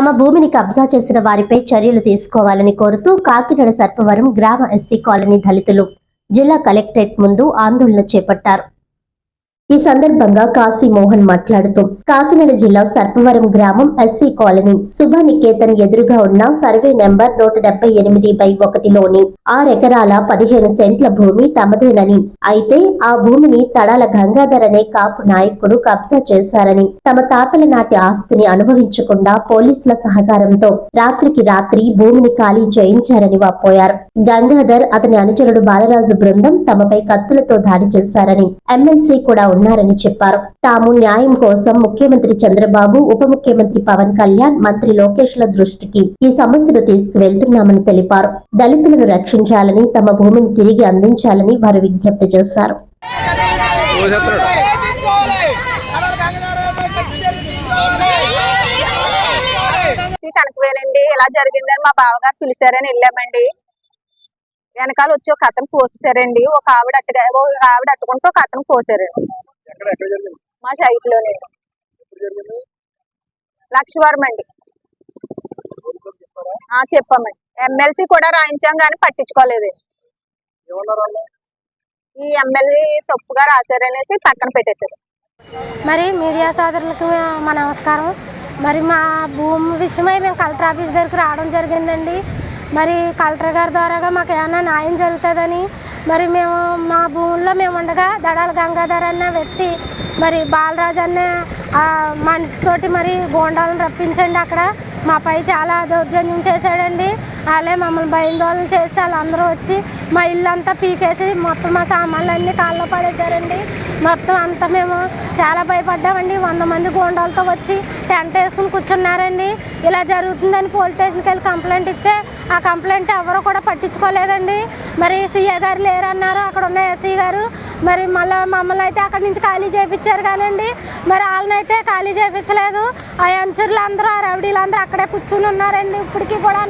తమ భూమిని కబ్జా చేసిన వారిపై చర్యలు తీసుకోవాలని కోరుతూ కాకినాడ సర్పవరం గ్రామ ఎస్సీ కాలనీ దళితులు జిల్లా కలెక్టరేట్ ముందు ఆందోళన చేపట్టారు. ఈ సందర్భంగా కాశీ మోహన్ మాట్లాడుతూ కాకినాడ జిల్లా సర్పవరం గ్రామం ఎస్సీ కాలనీ శుభనికేతన్ ఎదురుగా ఉన్న సర్వే నెంబర్ నూట డెబ్బై ఎనిమిది బై ఒకటిలోని ఆరెకరాల పదిహేను సెంట్ల భూమి తమదేనని. అయితే ఆ భూమిని తడాల గంగాధర్ అనే కాపు నాయకుడు కబ్జా చేశారని తమ తాతల నాటి ఆస్తిని అనుభవించకుండా పోలీసుల సహకారంతో రాత్రికి రాత్రి భూమిని ఖాళీ చేయించారని వాపోయారు. గంగాధర్ అతని అనుచరుడు బాలరాజు బృందం తమపై కత్తులతో దాడి చేశారని ఎమ్మెల్సీ కూడా ఉన్నారని చెప్పారు. తాము న్యాయం కోసం ముఖ్యమంత్రి చంద్రబాబు ఉప ముఖ్యమంత్రి పవన్ కళ్యాణ్ మంత్రి లోకేష్ ల దృష్టికి ఈ సమస్యను తీసుకువెళ్తున్నామని తెలిపారు. దళితులను రక్షించాలని తమ భూమిని తిరిగి అందించాలని వారు విజ్ఞప్తి చేశారు. కనకవేనండి ఎలా ఇలా జరిగిందని మా బావగారు పిలిచారని వెళ్ళామండి. వెనకాల వచ్చి ఒక అతను కోసారండి ఒక ఆవిడ అట్టుగా ఒక ఆవిడ అట్టుకుంటూ ఒక అతను కోసారండి మా సైట్ జరిగింది? లక్ష్మవరం అండి. చెప్పామండి. ఎమ్మెల్సీ కూడా రాయించాం కానీ పట్టించుకోలేదు. ఈ ఎమ్మెల్యే తప్పుగా రాశారనేసి పక్కన పెట్టేశారు. మరి మీడియా సోదరులకు మా నమస్కారం. మరి మా భూమి విషయమై మేము కలెక్టర్ ఆఫీస్ దగ్గరికి రావడం జరిగిందండి. మరి కలెక్టర్ గారి ద్వారాగా మాకు ఏమైనా న్యాయం జరుగుతుందని మరి మేము మా భూముల్లో మేము ఉండగా దడాల గంగాధర్ అన్న వ్యక్తి మరి బాలరాజ్ అన్న మనిషితోటి మరి గోండాలను రప్పించండి అక్కడ. మాపై చాలా దౌర్జన్యం చేశాడండి. వాళ్ళే మమ్మల్ని భయందోళన చేసి వాళ్ళందరూ వచ్చి మా ఇల్లు అంతా పీకేసి మొత్తం మా సామాన్లు అన్నీ కాళ్ళలో పడేశారండి. మొత్తం అంతా మేము చాలా భయపడ్డామండి. వంద మంది గోండాలతో వచ్చి టెంట్ వేసుకుని కూర్చున్నారండి. ఇలా జరుగుతుందని పోలీస్ స్టేషన్కి వెళ్ళి కంప్లైంట్ ఇస్తే ఆ కంప్లైంట్ ఎవరు కూడా పట్టించుకోలేదండి. మరి సీఏ గారు లేరన్నారు. అక్కడ ఉన్న ఎస్ఈ గారు మరి మళ్ళీ మమ్మల్ని అయితే అక్కడి నుంచి ఖాళీ చేయించారు కానండి. మరి వాళ్ళని అయితే ఖాళీ చేయించలేదు ఆ అంచుర్లు అందరూ ఆ రౌడీలు అందరూ అక్కడే కూర్చుని ఉన్నారండి ఇప్పటికీ కూడా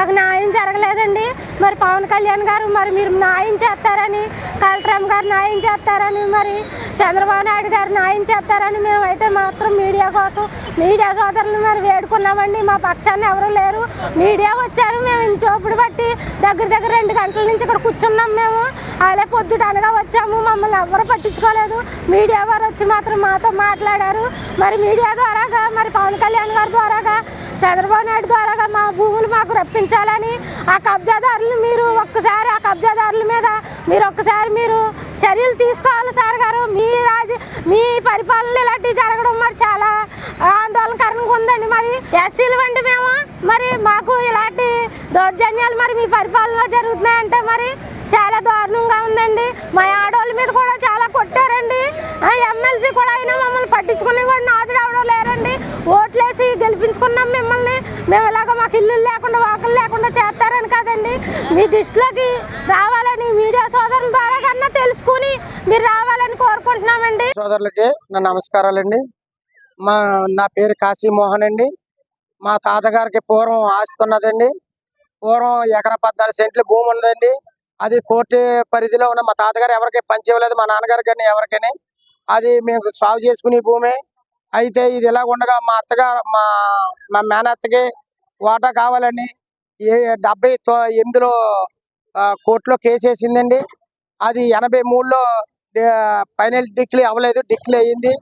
మాకు న్యాయం జరగలేదండి. మరి పవన్ కళ్యాణ్ గారు మరి మీరు న్యాయం చేస్తారని కలెక్టర్ గారు న్యాయం చేస్తారని మరి చంద్రబాబు నాయుడు గారు న్యాయం చేస్తారని మేమైతే మాత్రం మీడియా కోసం మీడియా సోదరులు మరి వేడుకున్నామండి. మా పక్షాన్ని ఎవరు లేరు. మీడియా వచ్చారు. మేము ఇంచోపుడు బట్టి దగ్గర దగ్గర రెండు గంటల నుంచి ఇక్కడ కూర్చున్నాం మేము. అలా పొద్దుట అనగా వచ్చాము. మమ్మల్ని ఎవరు పట్టించుకోలేదు. మీడియా వారు వచ్చి మాత్రం మాతో మాట్లాడారు. మరి మీడియా ద్వారాగా మరి పవన్ కళ్యాణ్ గారి ద్వారాగా చంద్రబాబు నాయుడు ద్వారా మా భూములు మాకు రప్పించాలని ఆ కబ్జాదారులు మీరు ఒక్కసారి ఆ కబ్జాదారుల మీద మీరు ఒక్కసారి మీరు చర్యలు తీసుకోవాలి సార్ గారు. మీ రాజ మీ పరిపాలన ఇలాంటివి జరగడం మరి చాలా ఆందోళనకరంగా ఉందండి మరి. ఎస్సీలు వండి మేము మరి మాకు ఇలాంటి దౌర్జన్యాలు మరి మీ పరిపాలనలో జరుగుతున్నాయంటే మరి చాలా దారుణంగా ఉందండి. మా ఆడవాళ్ళ మీద కూడా చాలా కొట్టారండి. ఆ ఎమ్మెల్సీ కూడా అయినా మమ్మల్ని పట్టించుకునే కూడా నాదుడు అవడం లేరండి. ఓట్లేసి గెలిపించుకున్నాం మిమ్మల్ని. మేము ఇలాగ మాకు ఇల్లు లేకుండా వాకలు లేకుండా చేస్తారని కాదండి. మీ దృష్టిలోకి రావాలని మీడియా సోదరుల ద్వారా కన్నా తెలుసుకుని మీరు రావాలని కోరుకుంటున్నామండి. సోదరులకి నా నమస్కారాలండి. మా నా పేరు కాశీ మోహన్ అండి. మా తాతగారికి పూర్వం ఆస్తి ఉన్నదండి. పూర్వం ఎకరా పద్నాలుగు సెంట్లు భూమి ఉందండి అది కోర్టు పరిధిలో ఉన్న మా తాతగారు ఎవరికి పంచివ్వలేదు మా నాన్నగారు కానీ ఎవరికైనా. అది మేము సాగు చేసుకునే భూమి. అయితే ఇది ఇలా ఉండగా మా అత్తగారు మా మా మేనత్తకి వాటా కావాలని ఏ డెబ్బై తొ- ఎనిమిదిలో కోర్టులో కేసు వేసిందండి. అది ఎనభై మూడులో ఫైనల్ డిక్లీ అవ్వలేదు డిక్లీ అయ్యింది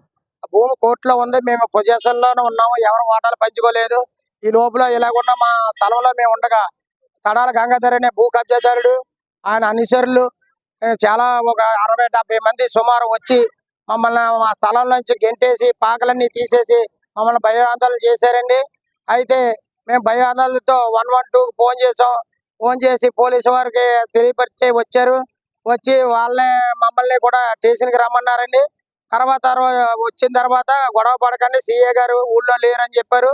భూమి కోర్టులో ఉంది మేము పొజిషన్లోనే ఉన్నాము ఎవరు వాటాలు పంచుకోలేదు. ఈ లోపల ఇలాగున్న మా స్థలంలో మేము ఉండగా తడాల గంగాధర్ అనే భూ కబ్జాదారుడు ఆయన అనుచరులు చాలా ఒక అరవై డెబ్బై మంది సుమారు వచ్చి మమ్మల్ని మా స్థలం నుంచి గెంటేసి పాకలన్నీ తీసేసి మమ్మల్ని భయాందోళన చేశారండి. అయితే మేము భయాందోళనతో వన్ వన్ టూ ఫోన్ చేసాం. ఫోన్ చేసి పోలీసు వారికి తెలియపరిస్తే వచ్చారు. వచ్చి వాళ్ళే మమ్మల్ని కూడా స్టేషన్కి రమ్మన్నారండి. తర్వాత వచ్చిన తర్వాత గొడవ పడకండి సీఏ గారు ఊళ్ళో లేరని చెప్పారు.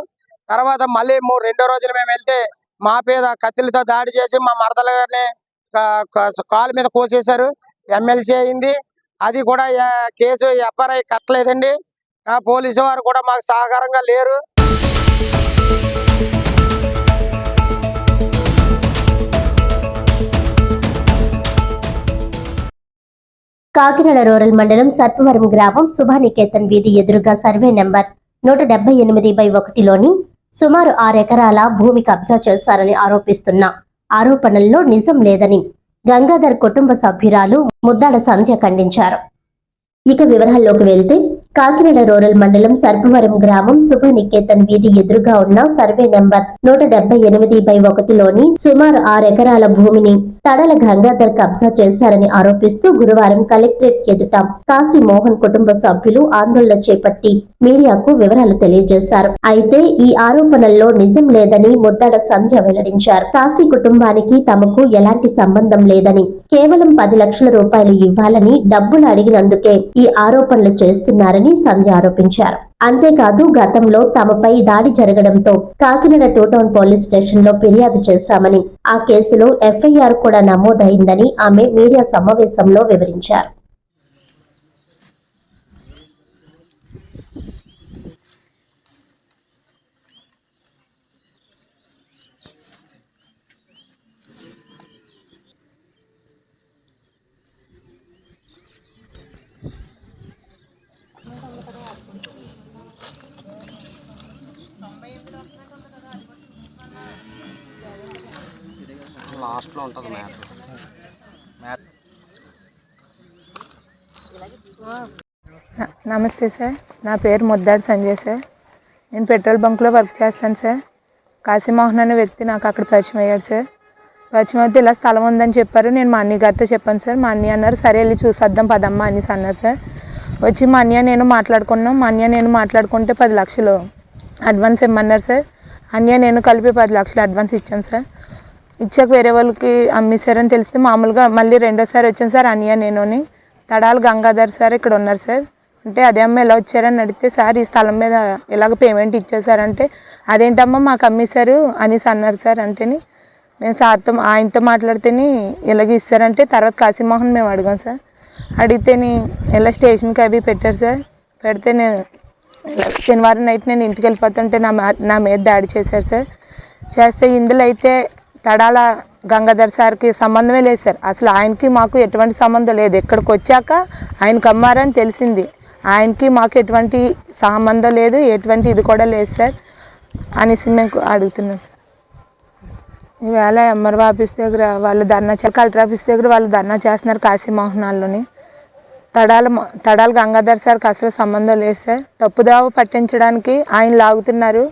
తర్వాత మళ్ళీ మూడు రెండో రోజులు మేము వెళ్తే మా మీద కత్తులతో దాడి చేసి మా మరదల గారిని కాలు మీద కోసేశారు. ఎమ్మెల్సీ అయింది. అది కూడా కేసు ఎఫ్ఐఆర్ కట్టలేదండి. ఆ, పోలీసు వారు కూడా మాకు సహకారంగా లేరు. కాకినాడ రూరల్ మండలం సర్పవరం గ్రామం శుభానికేతన్ వీధి ఎదురుగా సర్వే నెంబర్ నూట డెబ్బై ఎనిమిది బై ఒకటిలోని సుమారు ఆరెకరాల భూమి కబ్జా చేశారని ఆరోపిస్తున్న ఆరోపణల్లో నిజం లేదని గంగాధర్ కుటుంబ సభ్యురాలు ముద్దాడ సంధ్య ఖండించారు. ఇక వివరాల్లోకి వెళ్తే కాకినాడ రూరల్ మండలం సర్పవరం గ్రామం శుభనికేతన్ వీధి ఎదురుగా ఉన్న సర్వే నెంబర్ నూట డెబ్బై ఎనిమిది బై ఒకటిలోని సుమారు ఆరు ఎకరాల భూమిని తడల గంగాధర్ కబ్జా చేశారని ఆరోపిస్తూ గురువారం కలెక్టరేట్ ఎదుట కాశీ మోహన్ కుటుంబ సభ్యులు ఆందోళన చేపట్టి మీడియాకు వివరాలు తెలియజేశారు. అయితే ఈ ఆరోపణల్లో నిజం లేదని ముద్దాడ సంధ్య వెల్లడించారు. కాశీ కుటుంబానికి తమకు ఎలాంటి సంబంధం లేదని కేవలం పది లక్షల రూపాయలు ఇవ్వాలని డబ్బులు అడిగినందుకే ఈ ఆరోపణలు చేస్తున్నారని సంధ్య ఆరోపించారు. అంతేకాదు గతంలో తమపై దాడి జరగడంతో కాకినాడ టూ టౌన్ పోలీస్ స్టేషన్లో ఫిర్యాదు చేశామని ఆ కేసులో ఎఫ్ఐఆర్ కూడా నమోదైందని ఆమె మీడియా సమావేశంలో వివరించారు. లాస్ట్లో ఉంటుంది మ్యాటర్ న- నమస్తే సార్. నా పేరు ముద్దాడి సంజయ్ సార్. నేను పెట్రోల్ బంక్లో వర్క్ చేస్తాను సార్. కాశీమోహన్ అనే వ్యక్తి నాకు అక్కడ పరిచయం అయ్యాడు సార్. పరిచయం అయితే ఇలా స్థలం ఉందని చెప్పారు. నేను మా అన్నయ్య గారితో చెప్పాను సార్. మా అన్నయ్య అన్నారు సరే వెళ్ళి చూసేద్దాం పదమ్మా అనేసి అన్నారు సార్. వచ్చి మా అన్నయ్య నేను మాట్లాడుకున్నాం. మా అన్నయ్య నేను మాట్లాడుకుంటే పది లక్షలు అడ్వాన్స్ ఇమ్మన్నారు సార్. అన్నయ్య నేను కలిపి పది లక్షలు అడ్వాన్స్ ఇచ్చాం సార్. ఇచ్చాక వేరే వాళ్ళకి అమ్మేశారని తెలిస్తే మామూలుగా మళ్ళీ రెండోసారి వచ్చాను సార్ అనియా నేను అని తడాలు గంగాధర్ సార్ ఇక్కడ ఉన్నారు సార్. అంటే అదే అమ్మ ఎలా వచ్చారని అడిగితే సార్ ఈ స్థలం మీద ఇలాగ పేమెంట్ ఇచ్చేసారంటే అదేంటమ్మా మాకు అమ్మేశారు? అనేసి అన్నారు సార్ అంటేని మేము సార్తో ఆయనతో మాట్లాడితేని ఇలాగ ఇస్తారంటే తర్వాత కాశీమోహన్ మేము అడిగాం సార్. అడిగితేని ఇలా స్టేషన్కి అవి పెట్టారు సార్. పెడితే నేను శనివారం నైట్ నేను ఇంటికి వెళ్ళిపోతుంటే నా మా- నా మీద దాడి చేశారు సార్. చేస్తే ఇందులో అయితే తడాల గంగాధర్ సార్కి సంబంధమే లేదు సార్. అసలు ఆయనకి మాకు ఎటువంటి సంబంధం లేదు. ఇక్కడికి వచ్చాక ఆయనకి అమ్మారని తెలిసింది. ఆయనకి మాకు ఎటువంటి సంబంధం లేదు. ఎటువంటి ఇది కూడా లేదు సార్ అనేసి మేము అడుగుతున్నాం సార్. ఈవేళ ఎంఆర్ ఆఫీస్ దగ్గర వాళ్ళు ధర్నా చే- కలెక్టర్ ఆఫీస్ దగ్గర వాళ్ళు ధర్నా చేస్తున్నారు కాశీమోహనాల్లోని తడాల మ- తడాల గంగాధర్ సార్కి అసలు సంబంధం లేదు సార్. తప్పుదావ పట్టించడానికి ఆయన లాగుతున్నారు.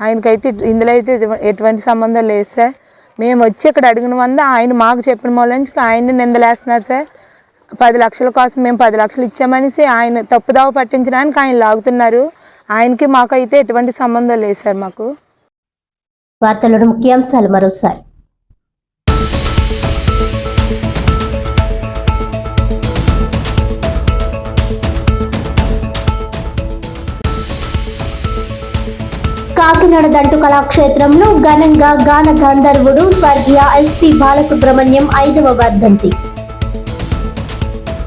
ఆయనకైతే ఇందులో అయితే ఎటువంటి సంబంధం లేదు సార్. మేము వచ్చి ఇక్కడ అడిగిన వంద ఆయన మాకు చెప్పిన మూలంచి ఆయన్ని నిందలేస్తున్నారు సార్. పది లక్షల కోసం మేము పది లక్షలు ఇచ్చామనేసి ఆయన తప్పుదావ పట్టించడానికి ఆయన లాగుతున్నారు. ఆయనకి మాకైతే ఎటువంటి సంబంధం లేదు సార్ మాకు. వార్తలను ముఖ్యాంశాలు మరోసారి. కాకినాడ దంటు కళాక్షేత్రంలో ఘనంగా గాన గంధర్వుడు స్వర్గీయ ఎస్పి బాలసుబ్రహ్మణ్యం ఐదవ వర్ధంతి.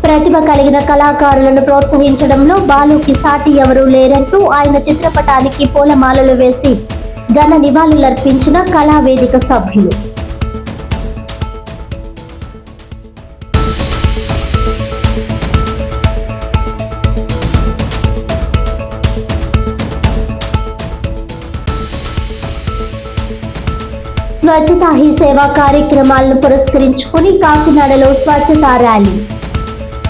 ప్రతిభ కలిగిన కళాకారులను ప్రోత్సహించడంలో బాలుకి సాటి ఎవరూ లేరంటూ ఆయన చిత్రపటానికి పూలమాలలు వేసి ఘన నివాళులర్పించిన కళావేదిక సభ్యులు. స్వచ్ఛతా హీ సేవా కార్యక్రమాలను పురస్కరించుకుని కాకినాడలో స్వచ్ఛతా ర్యాలీ.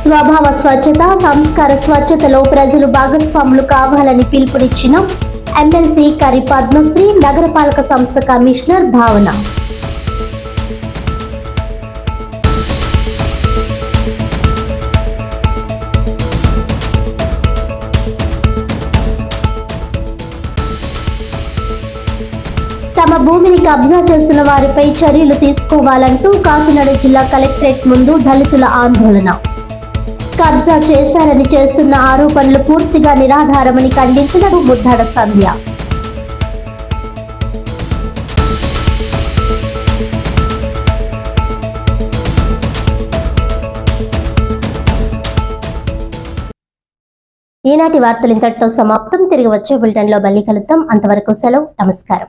స్వభావ స్వచ్ఛత సంస్కార స్వచ్ఛతలో ప్రజలు భాగస్వాములు కావాలని పిలుపునిచ్చిన ఎమ్మెల్సీ కరి పద్మశ్రీ నగరపాలక సంస్థ కమిషనర్ భావన. తమ భూమిని కబ్జా చేస్తున్న వారిపై చర్యలు తీసుకోవాలంటూ కాకినాడ జిల్లా కలెక్టరేట్ ముందు దళితుల ఆందోళన. కబ్జా చేశారని చేస్తున్న ఆరోపణలు పూర్తిగా నిరాధారమని ఖండించిన ముద్దాడ సంధ్య. ఈనాటి వార్తలు ఇంతటితో సమాప్తం. తిరిగి వచ్చే బులెటిన్లో మళ్ళీ కలుద్దాం. అంతవరకు సెలవు. నమస్కారం.